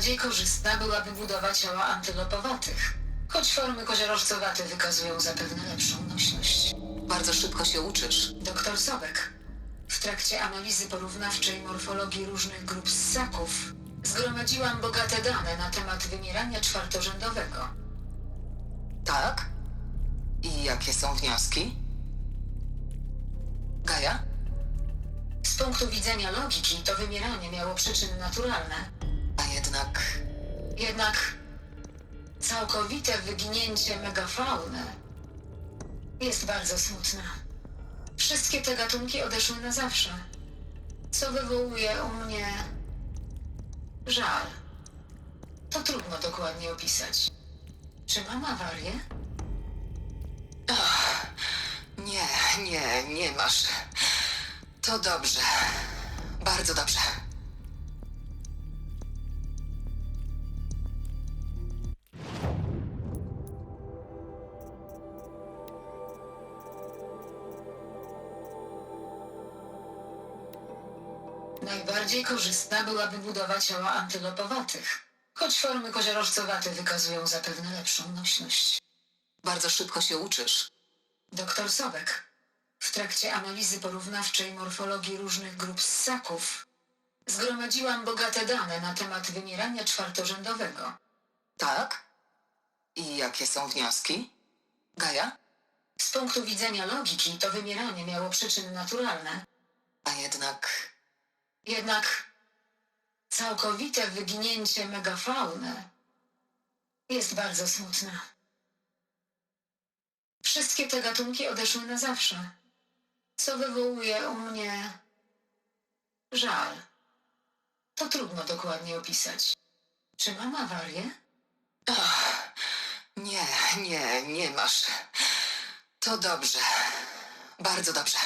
Najbardziej korzystna byłaby budowa ciała antylopowatych, choć formy koziorożcowate wykazują zapewne lepszą nośność. Bardzo szybko się uczysz. Doktor Sobek. W trakcie analizy porównawczej morfologii różnych grup ssaków zgromadziłam bogate dane na temat wymierania czwartorzędowego. Tak? I jakie są wnioski? Gaja? Z punktu widzenia logiki to wymieranie miało przyczyny naturalne, jednak jednak całkowite wyginięcie megafauny jest bardzo smutne. Wszystkie te gatunki odeszły na zawsze, co wywołuje u mnie żal. To trudno dokładnie opisać. Czy mam awarię? nie, nie, nie masz. To dobrze. Bardzo dobrze. Najbardziej korzystna byłaby budowa ciała antylopowatych, choć formy koziorożcowate wykazują zapewne lepszą nośność. Bardzo szybko się uczysz. Doktor Sobek. W trakcie analizy porównawczej morfologii różnych grup ssaków zgromadziłam bogate dane na temat wymierania czwartorzędowego. Tak? I jakie są wnioski? Gaja? Z punktu widzenia logiki to wymieranie miało przyczyny naturalne, A jednak jednak całkowite wyginięcie megafauny jest bardzo smutne. Wszystkie te gatunki odeszły na zawsze, co wywołuje u mnie żal. To trudno dokładnie opisać. Czy mam awarię? nie, nie, nie masz. To dobrze. Bardzo dobrze.